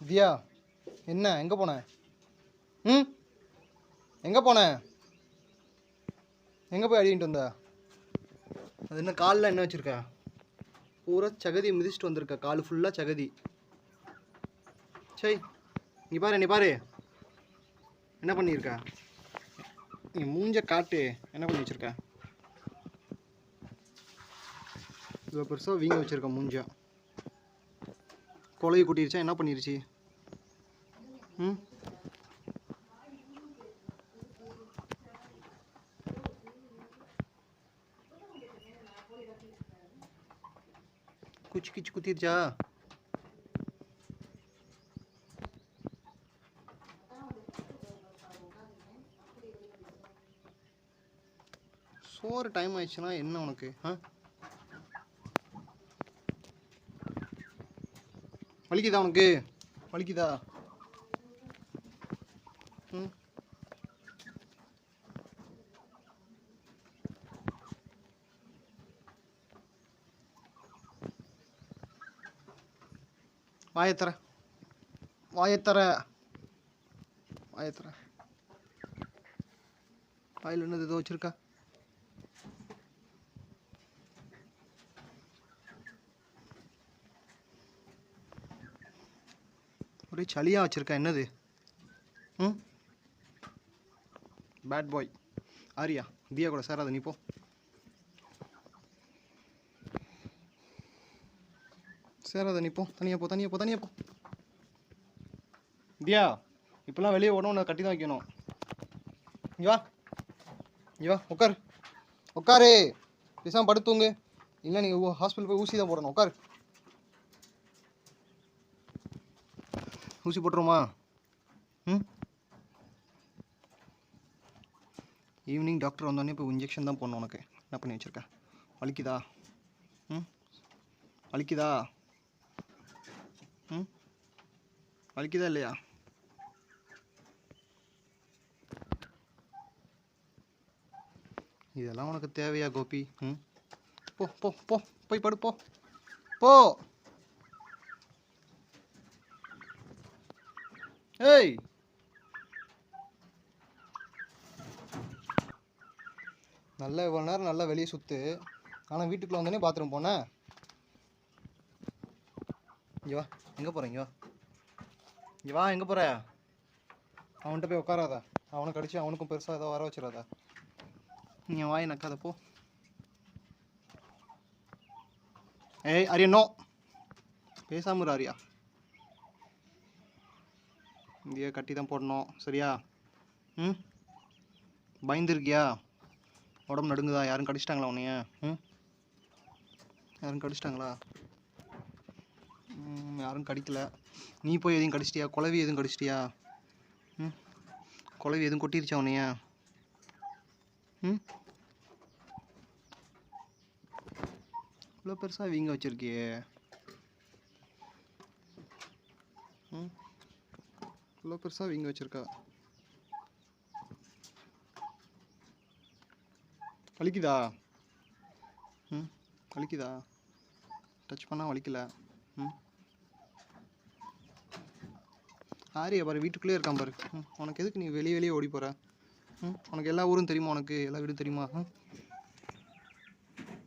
தியா என்ன எங்கே போன? ம்? எங்கே போன? எங்கே போய் அடிக்கிட்டு வந்த? அது என்ன காலில் என்ன வச்சுருக்க? பூரா சகதி மிதிச்சிட்டு வந்திருக்க கால் ஃபுல்லாக சகதி. சரி நீ பாரு நீ பாரு. என்ன பண்ணியிருக்க? நீ மூஞ்ச காட்டு என்ன பண்ணி வச்சிருக்க? இவ்வளோ பெருசாக வீங்க வச்சுருக்க மூஞ்சா. கொலையை கூட்டிருச்சா? என்ன பண்ணிருச்சு? ம்? குச்சி கிச்சு குத்திருச்சா? சோறு டைம் ஆயிடுச்சுன்னா என்ன உனக்கு? ஆ? வலிக்குதா உனக்கு? வலிக்குதா? ம். வாயத்தர வாயத்தர வாயத்தர வாயில் என்னது ஏதோ வச்சுருக்கா? அப்படியே சளியாக வச்சிருக்கா என்னது? ம்? பேட் பாய் ஆரியா தியா கூட சேராத நீ போ. சேராத நீ போ. தனியாக போ தனியாக போ தனியாக போ. தியா இப்போல்லாம் வெளியே ஓடணும் உன்னை கட்டி தான் வைக்கணும். இங்க வா. இங்க வா உட்காரு உட்காரு பேசாமல் படுத்துங்க இல்லை நீங்கள் ஹாஸ்பிட்டல் போய் ஊசி தான் போடணும். உட்காரு ஊசி போட்டுருமா ம்? ஈவினிங் டாக்டர் வந்தோடனே இப்போ இன்ஜெக்ஷன் தான் போடணும் உனக்கு. என்ன பண்ணி வச்சுருக்கேன் வலிக்குதா? ம்? வலிக்குதா? ம்? வலிக்குதா இல்லையா? இதெல்லாம் உனக்கு தேவையா கோபி? ம்? போ போ போ. போய் படு போ. போ. ஏய். நல்லா இவ்வளோ நேரம் நல்லா வெளியே சுற்று ஆனால் வீட்டுக்குள்ளே வந்தோடனே பாத்ரூம் போனேன். இங்கே வா. எங்கே போகிறேன் இங்கே வா. இங்கே வா எங்கே போகிற அவன்கிட்ட போய் உட்காராத. அவனை கடிச்சு அவனுக்கும் பெருசாக ஏதோ வர வச்சிடாத. நீ வாய் நக்காத போ. ஏய் அரியா நோ பேசாம ஆரியா இங்கேயே கட்டி தான் போடணும். சரியா? ம்? பயந்துருக்கியா? உடம்பு நடுங்குதா? யாரும் கடிச்சிட்டாங்களா உன்னைய? ம்? யாரும் கடிச்சிட்டாங்களா? ம், யாரும் கடிக்கல. நீ போய் எதையும் கடிச்சிட்டியா? குழவி எதுவும் கடிச்சிட்டியா? ம்? குழவி எதுவும் கொட்டிருச்சா உன்னைய? ம்? இவ்வளோ பெருசாக வீங்க வச்சுருக்கியே. இவ்வளோ பெருசாக வீங்க வச்சுருக்கா. வலிக்குதா? ம் வலிக்குதா? டச் பண்ணால் வலிக்கல. ம். ஆரியா பாரு வீட்டுக்குள்ளே இருக்கான் பாரு. ம் உனக்கு எதுக்கு நீ வெளியே வெளியே ஓடி போகிற ம் உனக்கு எல்லா ஊரும் தெரியுமா உனக்கு? எல்லா வீடும் தெரியுமா? ம்.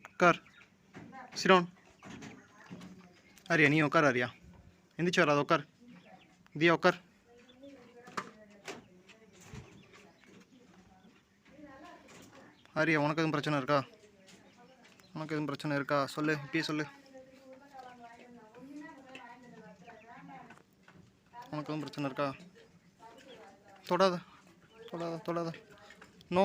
உட்கார். சிரோன். ஆரியா நீ உட்கார் ஆரியா. எந்திரிச்சு வராது உட்கார். இதையா உட்கார். ஆரியா உனக்கு எதுவும் பிரச்சனை இருக்கா? உனக்கு எதுவும் பிரச்சனை இருக்கா? சொல்லு இப்பயே சொல்லு. உனக்கு எதுவும் பிரச்சனை இருக்கா? தொடாத தொடாத தொடாத. நோ